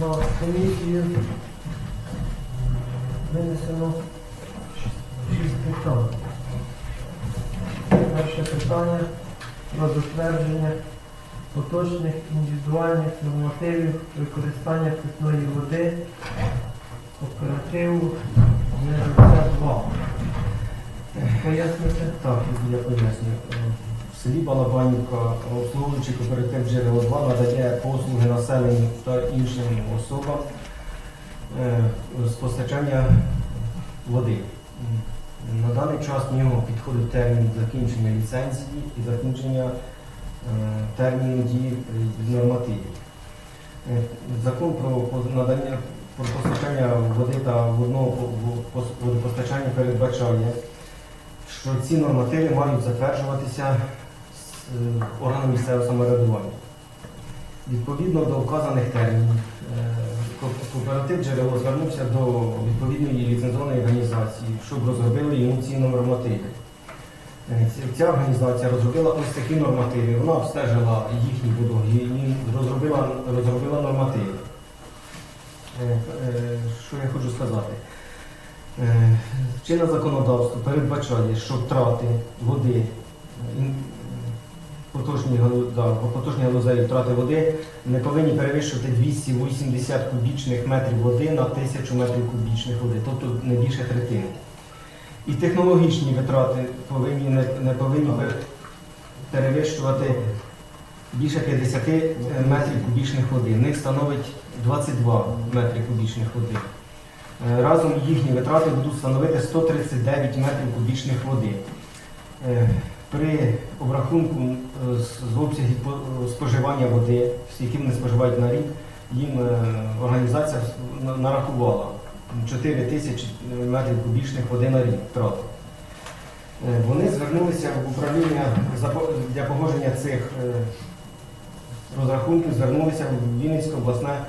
на комісію винесено шість питань. Перше питання про затвердження поточних індивідуальних нормативів використання питної води оперативу 02. Пояснити? Так, я пояснюю. Селі Балабанівка обслуговуючий кооператив джерело 2 надає послуги населенню та іншим особам е, з постачання води. На даний час в нього підходить термін закінчення ліцензії і закінчення е, терміну дії нормативів. Е, Закон про надання про постачання води та водного по- во- пос- водопостачання передбачає що ці нормативи мають затверджуватися органом місцевого самоврядування. Відповідно до вказаних термінів, е, кооператив джерело звернувся до відповідної ліцензованої організації, щоб розробили йому ці нормативи. Е, Ця організація розробила ось такі нормативи. Вона обстежила їхні будоги і розробила, розробила нормативи. Е, е, Що я хочу сказати? Е, Чинне законодавство передбачає, що втрати води, е, потужні, да, потужні галузеві втрати води не повинні перевищувати 280 кубічних метрів води на 1000 метрів кубічних води, тобто не більше третини. І технологічні витрати повинні, не, не повинні перевищувати більше 50 метрів кубічних води. В них становить 22 метри кубічних води. Е, Разом їхні витрати будуть становити 139 метрів кубічних води. Е, При обрахунку е, з з обсягів споживання води, які вони споживають на рік, їм е, організація нарахувала 4 тисячі метрів кубічних води на рік втрати. Е, Вони звернулися в управління для погодження цих е, розрахунків, звернулися в Вінницьку обласне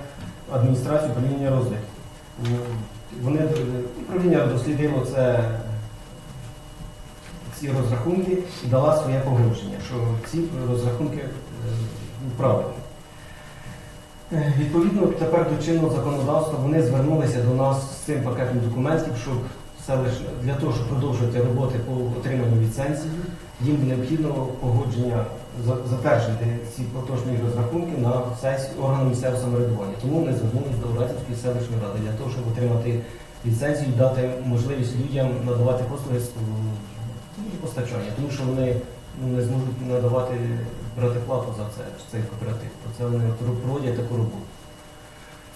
адміністрацію управління розвитку. Вони е, управління дослідило це ці розрахунки і дала своє погодження, що ці розрахунки е, правильні. Е, Відповідно, тепер до чинного законодавства вони звернулися до нас з цим пакетом документів, щоб селищ- для того, щоб продовжувати роботи по отриманню ліцензії, їм необхідно погодження за- затверджувати ці поточні розрахунки на сесії органу місцевого самоврядування. Тому вони звернулися до Радівської селищної ради для того, щоб отримати ліцензію і дати можливість людям надавати послуги ну, постачання, тому що вони ну, не зможуть надавати брати плату за це, цей кооператив. То це вони проводять таку роботу.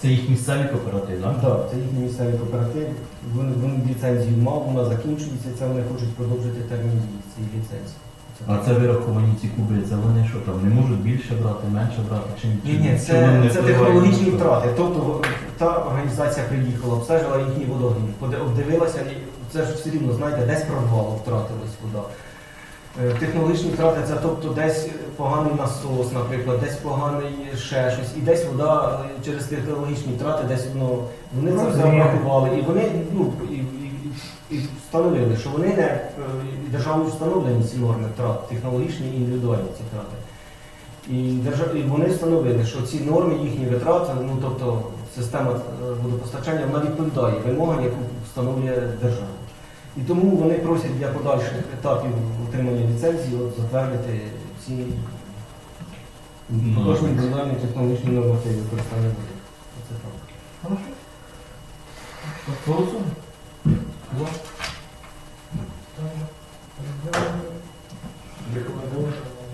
Це їх місцеві кооперативи, так? Так, це їхній місцевий кооператив. Вони, вони ліцензію мав, вона закінчується, це вони хочуть продовжити термін дії цієї ліцензії. А це вираховані ці куби, це вони що там, не можуть більше брати, менше брати, чи Ні, ні, це, це технологічні втрати. Тобто та організація приїхала, обстежила їхній водогін, обдивилася, і це ж все рівно, знаєте, десь прорвало, втратилась вода. Е, Технологічні втрати це тобто десь поганий насос, наприклад, десь поганий ще щось, і десь вода через технологічні втрати, десь воно вони це все обрахували. І вони ну, і, і, і, встановили, що вони не е, і державою встановлені ці норми втрат, технологічні і індивідуальні ці втрати. І, держав... і вони встановили, що ці норми, їхні витрати, ну тобто система е, водопостачання, вона відповідає вимогам, яку встановлює держава. І тому вони просять для подальших етапів отримання ліцензії от, затвердити ці Ну, кожні так. технологічні нормативи використання води. Це так. Голосуємо? За. Так. Рекомендовано.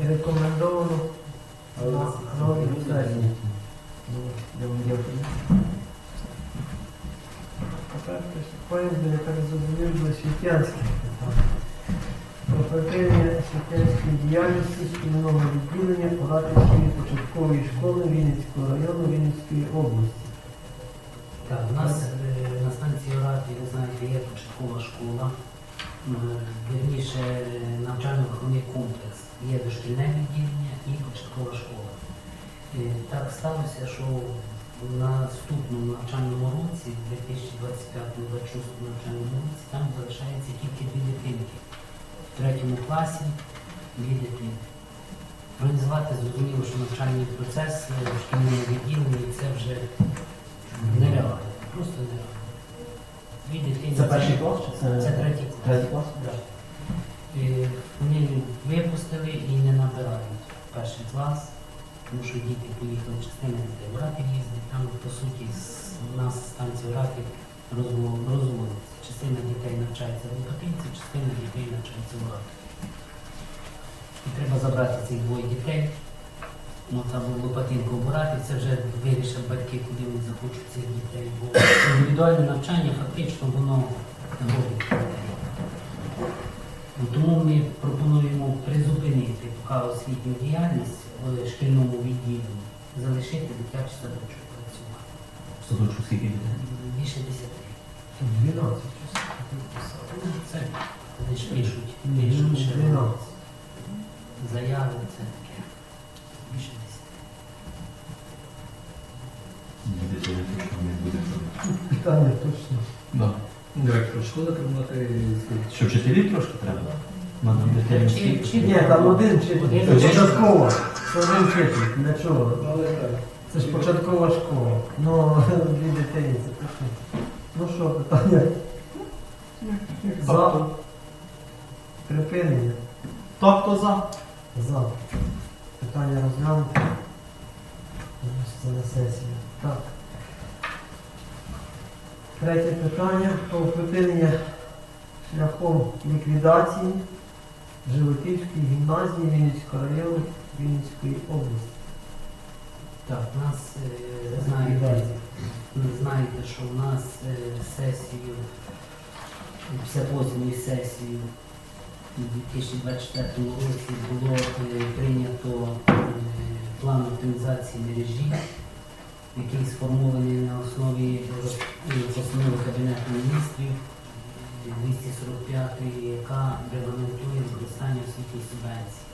Рекомендовано на новій сесії. Я вам дякую. Тепер приступаємо до, я так зрозумів, до Світянських питань. Про припинення світянської діяльності шкільного відділення Палатинської початкової школи Вінницького району Вінницької області. Так, у нас е, на станції Раді, ви знаєте, є початкова школа, вірніше навчально-виховний комплекс. Є дошкільне відділення і початкова школа. Е, Так сталося, що в наступному навчальному році, 2025 2026 навчальному році, там залишається тільки дві дитинки. В третьому класі дві дитинки. Організувати, зрозуміло, що навчальний процес в шкільному відділенні це вже нереально. Просто нереально. Дві дитини. Це перший клас? Це, це третій клас. Третій клас? Да. Е, вони випустили і не набирають перший клас поїхали, частина дітей в Ратів їздить. Там, по суті, у нас станція розво- розводиться. Частина дітей навчається в Лопатинці, частина дітей навчається в Ратів. І треба забрати цих двоє дітей. Ну, там Лопатинку обирати, це вже вирішать батьки, куди вони захочуть цих дітей. Бо індивідуальне навчання фактично воно робить дітей. Ну, Тому ми пропонуємо призупинити поки освітню діяльність в шкільному відділенні, залишити дитячий садочок працювати. Садочку скільки дітей? Більше десяти. 12 Ну, Це вони ж пишуть, пишуть ну, ще 12. заяви, це таке. Більше десяти. Не. Питання точно. Да. Директор школи треба мати Що вчителів трошки треба? Дітей Чи- чи- Ні, там один вчитель. Один Це вчитель. початкова. Це один вчитель. Для чого? Це ж початкова школа. Ну, дві дитині, це точно. Ну що, питання? За. Припинення. Так, хто за? За. Питання розглянути. Це на сесію. Так. Третє питання про припинення шляхом ліквідації Животівської гімназії Вінницького району Вінницької області. Так, нас е, знаєте, знаєте, що у нас е, сесію, 58-ю сесію у 2024 році було е, прийнято е, план оптимізації мережі, який сформований на основі роз- е, постанови Кабінету міністрів 245, яка регламентує використання освітньої субвенції.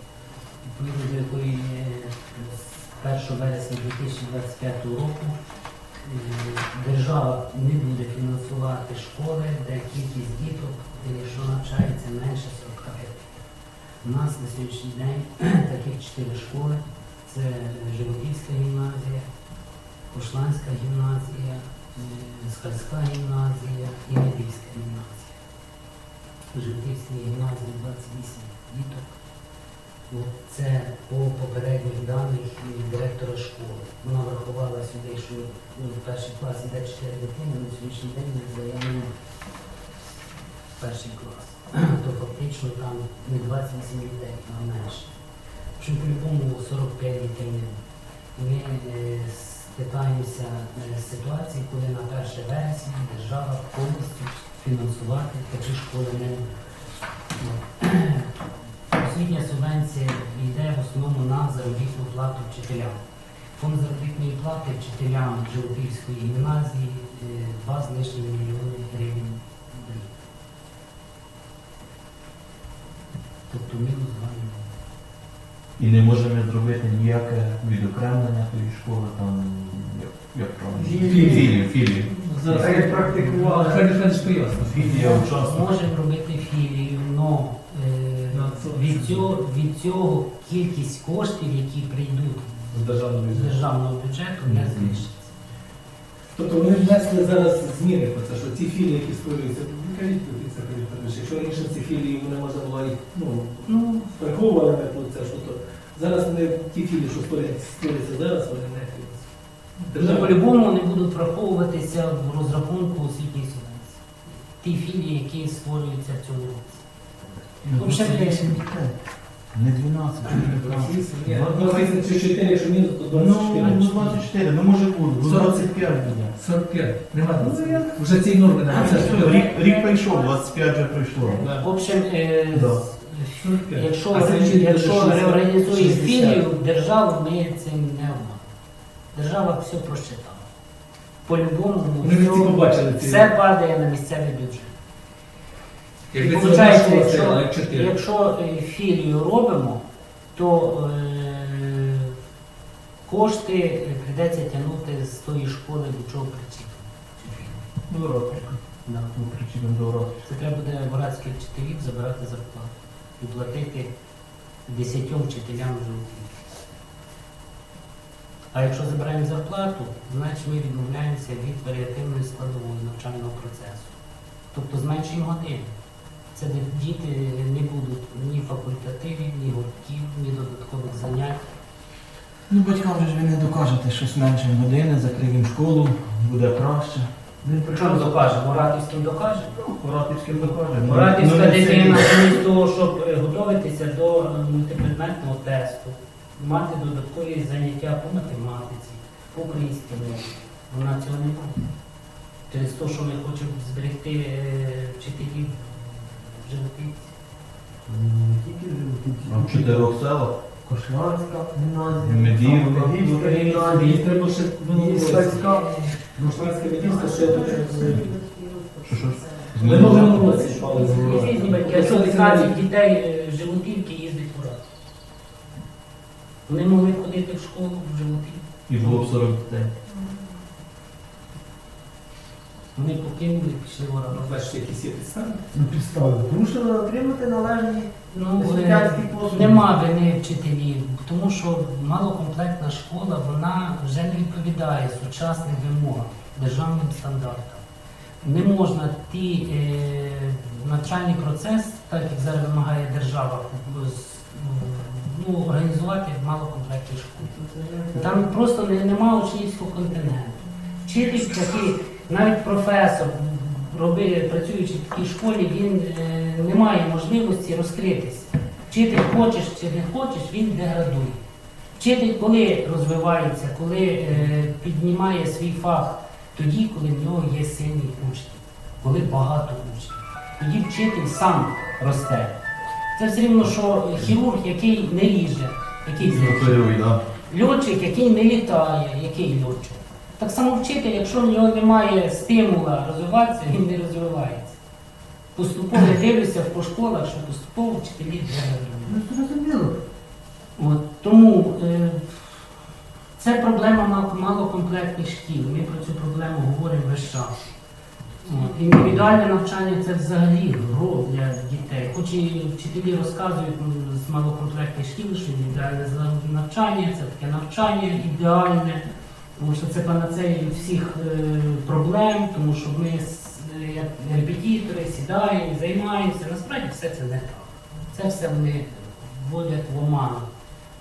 Відповідно до якої е, з 1 вересня 2025 року е, держава не буде фінансувати школи, де кількість діток, що навчається менше 45. У нас на сьогоднішній день таких чотири школи. Це Животівська гімназія, Кошланська гімназія, е, Скальська гімназія і Медівська гімназія. У Животівській гімназії 28 діток. Це по попередніх даних е, директора школи. Вона врахувала сюди, що ну, в перший клас іде 4 дитини, на сьогоднішній день не заявлено перший клас. То фактично там не 28 дітей, а менше. Що по-любому 45 дітей. Ми е, стикаємося е, з ситуації, коли на 1 вересня держава повністю фінансувати такі школи буде. Освітня субвенція йде в основному на заробітну плату вчителям. Фонд заробітної плати вчителям Жовтівської гімназії е, 2 з лишнім мільйони гривень. Тобто мінус 2 мільйони. І не можемо зробити ніяке відокремлення тої школи, там, як, як правильно? Філії. Філію, філію. Так як практикували. Хай Федиш пояснив. Філія учасник. Можемо робити філію, але від цього, від цього кількість коштів, які прийдуть З державного з бюджету. державного бюджету, не збільшиться. Тобто вони внесли зараз зміни про це, що ці філії, які створюються, ну, кажіть, це якщо раніше ці філії вони можна було їх, ну, Ну, це, що то зараз вони ті філії, що створюються, створюються зараз, вони не. Вони по-любому не будуть враховуватися в розрахунку освітньої субвенції. Ті філії, які створюються в цьому році. Ну, Взагалі, дітей. Не 12, не 15. Ні, ну, 34, якщо мінус, то Ну, 24. ну, 24, ну може бути, ну, 25 буде. 45. Нема 20. Вже ці норми немає. Це ж Рік, рік прийшов, 25 вже прийшло. Да. В общем, е, Да. якщо, А це якщо 60. реорганізує 60. філію, державу ми цим не обманемо. Держава все просчитала. По-любому Вони все, падає на місцевий бюджет. Якби Получається, якщо- стояла, як 4. Якщо е, філію робимо, то е, кошти е, прийдеться тягнути з тої школи, до чого цю філію. Ну. Да. Ну, до уроку. Це треба буде братських вчителів забирати зарплату і платити десятьом вчителям жовтів. А якщо забираємо зарплату, значить ми відмовляємося від варіативної складової навчального процесу. Тобто зменшуємо години. Це де діти не будуть ні факультативів, ні гуртків, ні додаткових занять. Ну, батькам же ж ви не докажете щось менше години, закриємо школу, буде краще. Він Причому докаже, Моратівським докаже. Поратівським докаже. Моратівська Ну, не дитина, замість того, щоб готуватися до е, мультипредметного тесту, мати додаткові заняття по математиці, по українській мові. Вона цього не має. Через те, що ми хочемо зберегти е, вчителів в живописці. Не тільки в чотирьох селах. Кошмарська гімназія, Медіївка. Медіївська Їй гімназія, треба ще і Сальська. Муштанська медійська ще дуже Що що? З минулому минулого році різні батьки, 15 дітей е, з Животівки їздять в Урал. Вони могли ходити в школу в Животівці. І було б 40 дітей. Вони покинули і пішли в Урал. Бачите, якісь є підстави. Ну, підстави. Тому що отримати належні Ну, е, освітянські послуги. Нема вини вчителів, тому що малокомплектна школа вона вже не відповідає сучасним вимогам, державним стандартам. Не можна ті е, навчальний процес, так як зараз вимагає держава, з- ну, організувати малокомплектній школі. Там просто не, нема учнівського контингенту. Вчитель такий, навіть професор, роби, працюючи в такій школі, він е, не має можливості розкритися. Вчитель хочеш чи не хочеш, він деградує. Вчитель, коли розвивається, коли е, піднімає свій фах, тоді, коли в нього є сильний учень, коли багато учнів. Тоді вчитель сам росте. Це все рівно, що хірург, який не ріже, який. Да. Льотчик, який не літає, який льотчик. Так само вчитель, якщо в нього немає стимула розвиватися, він не розвивається. Поступово я дивлюся по школах, що поступово вчителі. Ну, зрозуміло. От, тому е, це проблема мал- малокомплектних шкіл. Ми про цю проблему говоримо весь час. Індивідуальне навчання це взагалі гро для дітей. Хоч і вчителі розказують м, з малокомплектних шкіл, що індивідуальне навчання це таке навчання ідеальне, тому що це панацея всіх е, проблем, тому що ми е, як репетитори сідаємо, займаємося. Насправді все це не так. Це все вони вводять в оману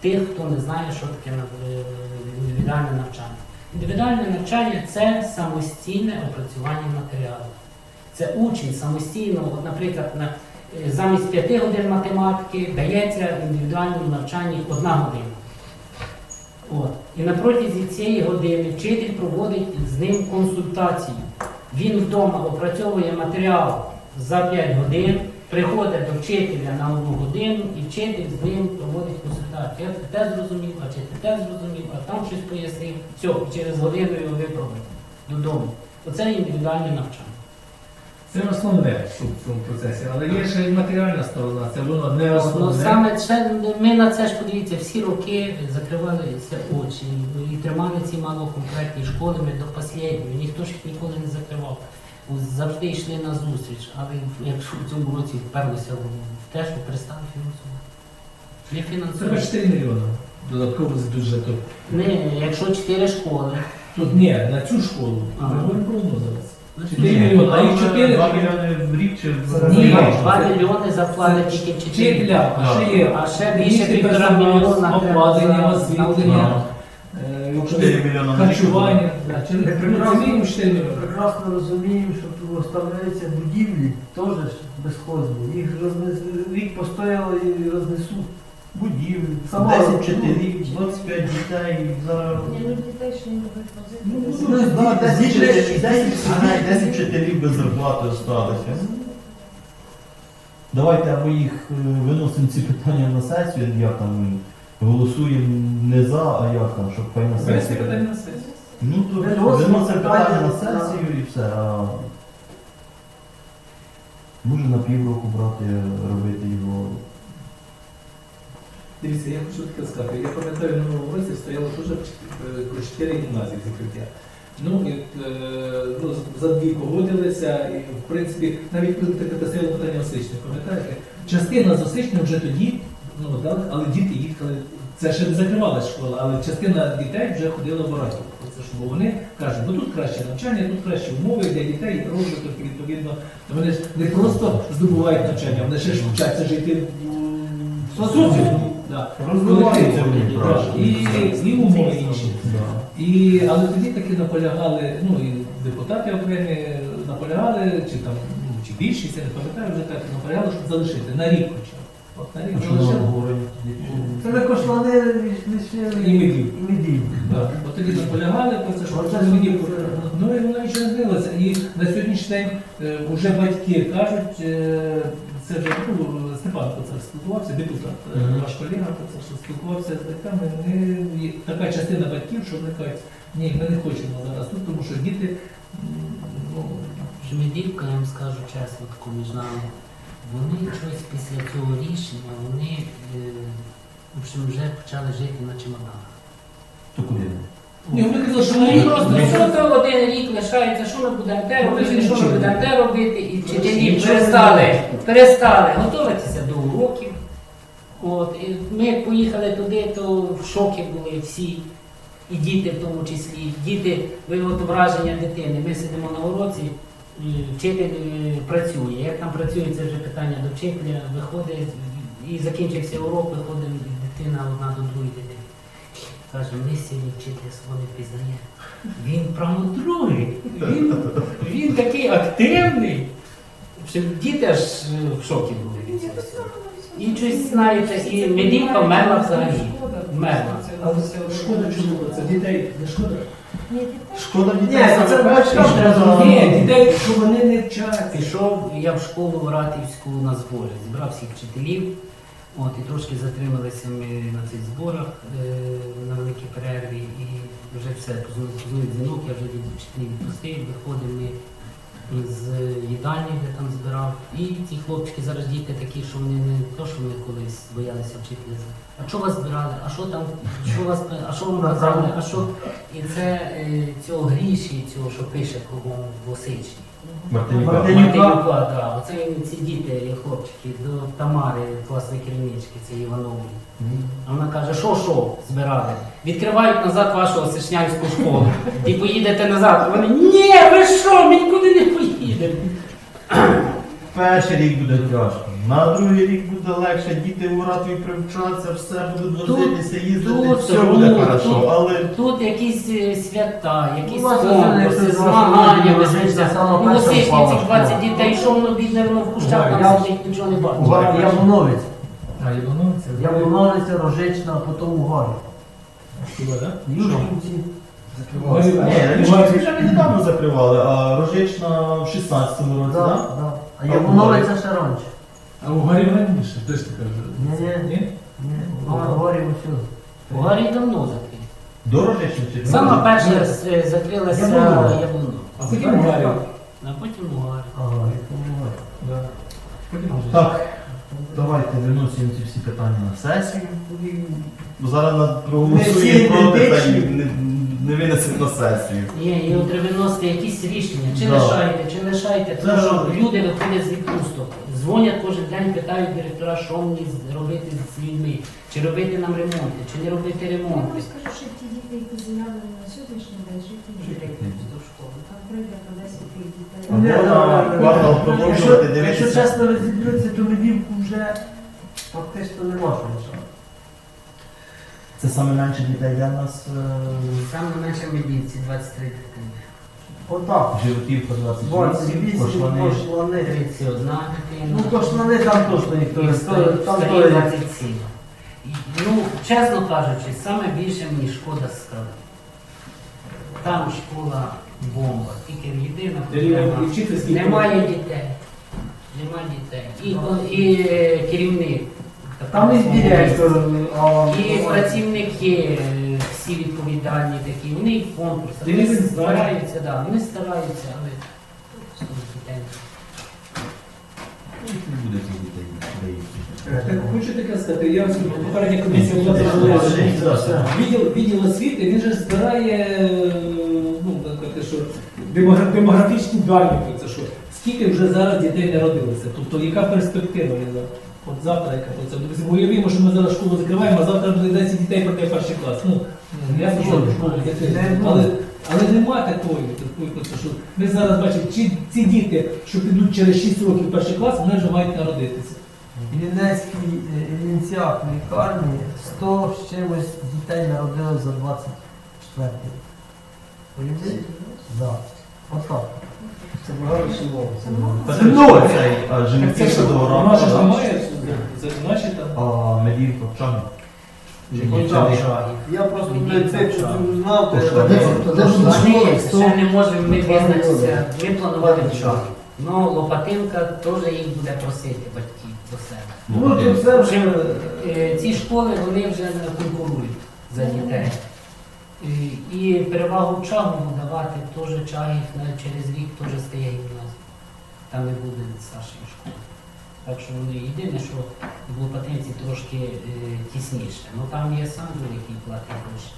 тих, хто не знає, що таке е, індивідуальне навчання. Індивідуальне навчання це самостійне опрацювання матеріалу. Це учень самостійно, от, наприклад, на, е, замість 5 годин математики дається в індивідуальному навчанні одна година. От. І на протязі цієї години вчитель проводить з ним консультацію. Він вдома опрацьовує матеріал за 5 годин, приходить до вчителя на одну годину, і вчитель з ним проводить консультацію. Я те зрозумів, а чи ти те зрозумів, а там щось пояснив. Все, через годину його виправив додому. Оце індивідуальне навчання. Це основне що в цьому процесі, але є ще й матеріальна сторона, це воно не Ну, саме це, ми на це ж подивіться, всі роки закривалися очі і тримали ці малокомплектні школи ми до останнього. Ніхто ж їх ніколи не закривав. Завжди йшли на зустріч, але якщо в цьому році вперлися в те, що перестали фінансувати. Не Це фінансують. 4 мільйони додатково з бюджету. Не, якщо чотири школи, Тут ні, на цю школу. А. Ми говоримо про одну зараз. 4 мільйони, а їх 4 2 мільйони в рік чи в Ні. два мільйони зарплати тільки вчителів. Вчителя, а ще є А ще більше півтора мільйона треба за освітлення. Ага. е, 4 мільйони на рік. харчування. да, Ми ну, прекрасно, мінімум 4 мільйони. прекрасно розуміємо, що тут оставляються будівлі теж ж безхозні. Їх рознес- рік постояли і рознесуть. Будівлі, Сама 10 ну, вчителів, 25 дітей. Зараз Ні, ну дітей ще не Ну, виходить. ну, Да, 10 дітей- вчителів, 10 вчителів, 10 вчителів без зарплати залишилися. Давайте або їх е, виносимо ці питання на сесію, як там голосуємо не за, а як там, щоб хай на Винести сесію. питання на сесію. Ну то Виносимо виносимо питання на сесію і все. А може на півроку брати, робити його. Дивіться, я хочу таке сказати. Я пам'ятаю, в минулому році стояло дуже е, про 4 гімназії закриття. Ну, і, е, ну, за дві погодилися, і в принципі, навіть коли таке стояло питання осичних, пам'ятаєте? Частина з осичних вже тоді, ну, дали, але діти їхали. Це ще не закривалася школа, але частина дітей вже ходила в. Це ж, бо вони кажуть, бо тут краще навчання, тут кращі умови для дітей, і розвиток, і відповідно. Вони ж не просто здобувають навчання, вони ще ж вчаться жити в соціумі. Да. Розвиваються вони, да. І, і умови інші. І, але тоді таки наполягали, ну і депутати окремі наполягали, чи там, ну, чи більшість, я не пам'ятаю вже так, наполягали, щоб залишити на рік хоча. На А що залишили. нам говорить? Це ми кошлани лише І медів. і медів. Так, От тоді наполягали про це, що це мені Ну і воно нічого не змінилося. І на сьогоднішній день е, вже батьки кажуть, е, це вже ну, Степан про це спілкувався, депутат, е, Мгм. ваш колега про це що спілкувався з батьками. Є така частина батьків, що вони кажуть, ні, ми не хочемо зараз тут, тому що діти м, ну, Жмедівка, я вам скажу чесно, таку між нами, вони після цього рішення, вони е, в общем, вже почали жити на чемоданах. То куди? ми? ні, вони казали, що Ну, вони і просто що то один рік лишається, що ми будемо те робити, що ми будемо те робити, і вчителі перестали, перестали готуватися до уроків. От, і ми як поїхали туди, то в шокі були всі, і діти в тому числі. Діти, ви от враження дитини. Ми сидимо на уроці, вчитель е, працює. Як там працює, це вже питання до вчителя, виходить і закінчився урок, виходить дитина одна до другої дитини. Каже, ми сьогодні вчитель свого пізнає. Він промудрує, він, він такий активний. Діти аж е, в шокі були. І щось знаєте, і медівка вмерла взагалі. Вмерла. Але шкода чого це дітей, не шкода. Шкода Ні, дітей. це батькам треба. Ні, дітей, що вони не вчаться. Пішов я в школу Ратівську на збори, зібрав всіх вчителів. От, і трошки затрималися ми на цих зборах е, на великій перерві, і вже все, позвонив дзвінок, я вже від вчителів відпустив, виходимо ми з їдальні, де там збирав. І ці хлопчики зараз діти такі, що вони не то, що вони колись боялися вчителя. А що вас збирали? А що там? Що вас а що вам казали? А що? І це е, цього гріші, цього, що пише кругом в Осичні. Мартинюка. Мартинюка. Мартинюка, да. Оце він, ці діти, хлопчики, до Тамари, класної керівнички, це Іванової. А вона каже, що що збирали? Відкривають назад вашу Сишнянську школу і поїдете назад. Вони ні, ви що, ми нікуди не поїдемо. Перший рік буде тяжко. На другий рік буде легше, діти у Ратві привчаться, все будуть возитися, їздити, тут все буде хорошо. тут- Але Тут якісь е, свята, якісь Ну, це конкурси, змагання це везуться. сама У перша Осичні впала цих 20 дітей, що воно бідне, воно в кущах Я- там сидить, нічого не бачить. Угар. Яблуновець. А, Івановиця? Яблуновиця, Рожична, а потім Угар. Хіба, так? Юшківці. ні, вже недавно закривали, а Рожична в 16-му році, Да, так? да. А Яблуновиця ще раніше. А у Гарі раніше, теж така вже. Ні? Ні, Угар горів усюди. У Гарі давно закрили. До Рожични чи Сама Ні. перша е, закрилася Яблунова. Яблунова. А потім у Гарі. А потім у Гарі. Ага, тому Да. Потім уже. Так, давайте виносимо ці всі питання на сесію. Бо зараз на проголосуємо проти та й не, не винесемо на сесію. Є, і от треба виносити якісь рішення, чи Да. лишайте, чи лишайте, тому Да. що люди виходять з відпусток, дзвонять кожен день, питають директора, що мені робити з людьми, чи робити нам ремонти, чи не робити Я ремонти. вам скажу, що ті діти, які заявлені на сьогоднішній день, жити не до школи. Там прийде по 10 дітей. Квартал да. продовжувати Якщо-. Якщо чесно розібратися, то медівку вже фактично нема що лишати. Це саме менше дітей в нас. е, Саме менше медійці 23 дитини. Отак. Животівка 28, 28 кошлани. кошлани. 31 дитина. Ну, кошлани там точно ніхто не стоїть. Там стає то 27. Ну, чесно кажучи, саме більше мені шкода скали. Там школа бомба, тільки єдина проблема. Немає дітей. Немає дітей. І, і е, керівник. Там і а, І працівники е, всі відповідальні такі, вони і в конкурсах. Вони стараються, да, вони стараються, але що дітей. Буде. Так хочу таке сказати, я попередня комісія була зробила. Відділ, відділ освіти, він же збирає е, ну, що демографічні дані про це, що скільки вже зараз дітей народилося, тобто яка перспектива? От завтра яка це буде. Уявімо, що ми зараз школу закриваємо, а завтра буде 10 дітей пройде перший клас. Ну, я що школу але, але нема такої, такої що ми зараз бачимо, чи ці діти, що підуть через 6 років перший клас, вони вже мають народитися. Іллінецькій е, Іллінцях лікарні 100 з чимось дітей народилось за 24 рік. Да. Отак. Це багато. Та Це це цей, Це Женівці що, до вона ж немає, це наші там. а Я просто не це знав, то ще не можемо ми визначитися, ми планували в Ну, Лопатинка теж їх буде просити батьків до себе. Ну, то все вже. Е, Ці школи вони вже не конкурують за дітей. І, і перевагу чагу давати теж чагів через рік теж стає гімназія. Там не буде старшої школи. Так що вони єдине, що в Лопатинці трошки е, тісніше. Ну там є сам який платить гроші.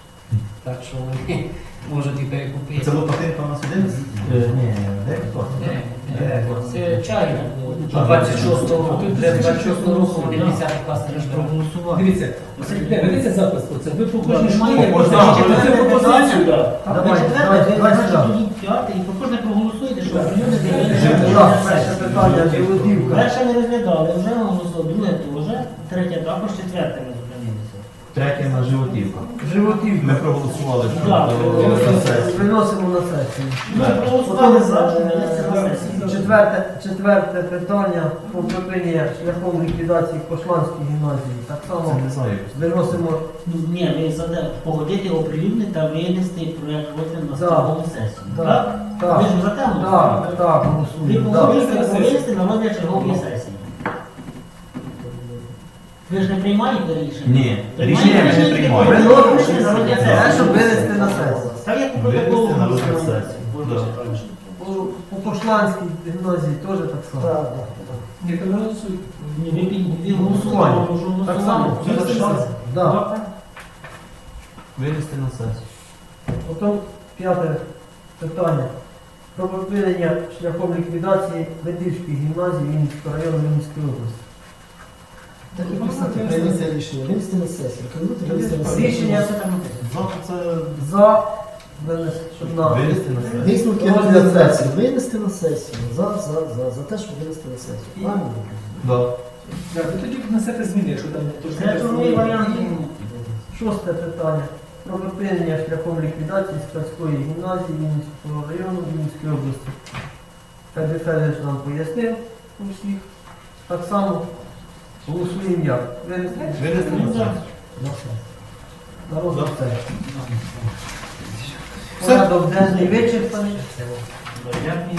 Так що вони можуть і перекупити. Це Лопатинка у нас 11? Е, Ні, 9 Де? Де? Це чай до 26 року. Вже з 26 року вони 10 клас не. Дивіться, де ведеться запис, це ви по кожній школі, це пропозицію. Давай, давай, і по кожне проголосуєте, що перше питання, Перше не розглядали, вже голосували, друге теж, третє також, четверте зупинилися. Третє на животівка. Животівка. Ми проголосували, що Так, до- на сесії. Виносимо на сесію. Ми проголосували за, на сесію. Четверте, четверте питання про припинення шляхом ліквідації Кошланської гімназії. Так Це само не знаю. виносимо Ну, Ні, ви за те, погодити, оприлюднити та винести проєкт розгляду на Да. чергову сесію. Да. Так? Ви так, ж за те так, так, Ви голосуємо. так. погодите, винести на розгляд чергової сесії. Ви ж не приймаєте рішення? Ні, рішення ми не приймаємо. виносите на щоб винести на сесію. Так як по Винести на розгляд сесії. Можна Да. читати. По, по Кошланській гімназії теж так само. Ні, то голосують. Ні, ви під- ви Голосування. голосували, Так само. Да. Винести на сесію. Потім п'яте питання. Про припинення шляхом ліквідації Медівської гімназії Вінницького району Вінницької області. Прийняття рішення. Винести на сесію. Винести на сесію. Рішення це за винес- на винести на сесію. Висновки організації. Винести на сесію. За, за, за, за те, щоб винести на сесію. Правильно? Так, ви тоді внесете зміни, якщо там. Це варіант. шосте питання. Про припинення шляхом ліквідації Складської гімназії Вінницького району Вінницької області. Федір Федорович нам пояснив усіх. Так само голосуємо як. Винести Винести на сесію. на розгляд сесії. Порядок денний вичерпаний. Дякую.